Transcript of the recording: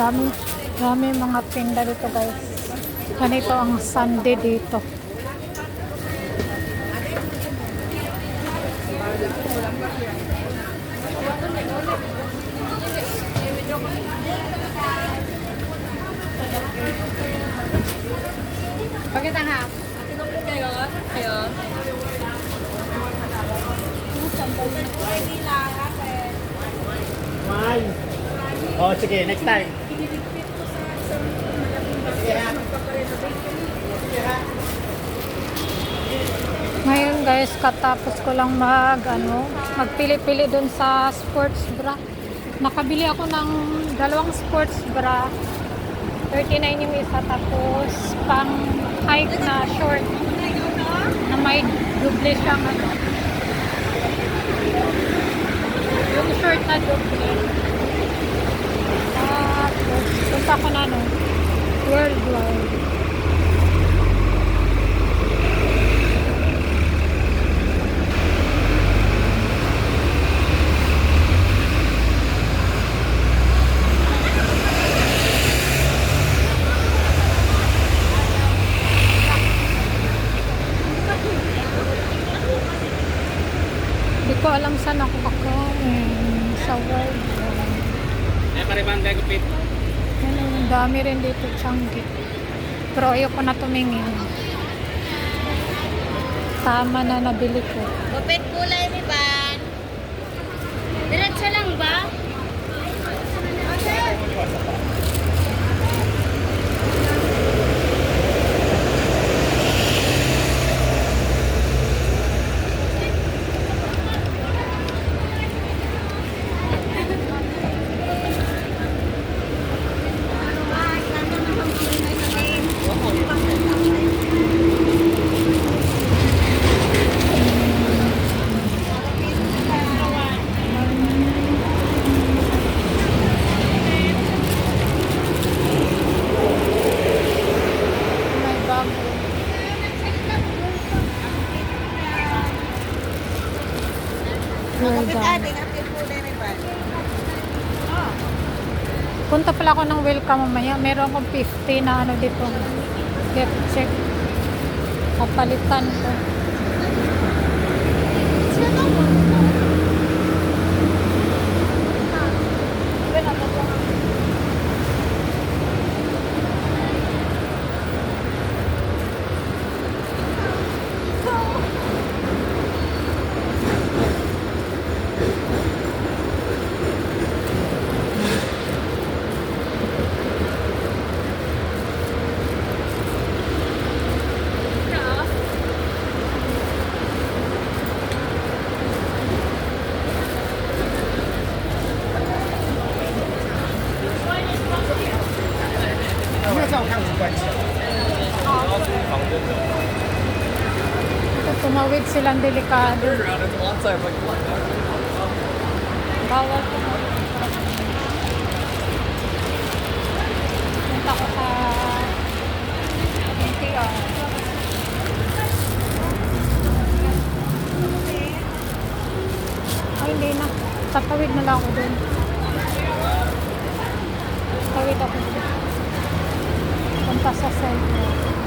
Dami, dami mga tinda dito guys. Ganito ang Sunday dito. Bakit ang hap? Kayo? Kayo? Why? Oh, sige, next time. Ngayon guys, katapos ko lang mag ano, magpili-pili dun sa sports bra. Nakabili ako ng dalawang sports bra. 39 yung isa tapos pang hike na short na may double siyang ano. Yung short na double. Tapos punta ko na ano, worldwide. Hindi ko alam saan ako kakain sa worldwide. Eh, pare-bang gagupit. Yan, ang dami rin dito, Changi. Pero ayoko na tumingin. Tama na nabili ko. Gupit kulay ni Ban. Diretso lang ba? May bago. Well done. Punta pala ako ng welcome mamaya. Meron akong 50 na ano dito. Get check. Kapalitan ko. Ito, tumawid silang delikado. Bawal. Punta ko sa NTR. Ay, hindi na. Tatawid na lang ako dun. Tawid ako dun. Punta sa center.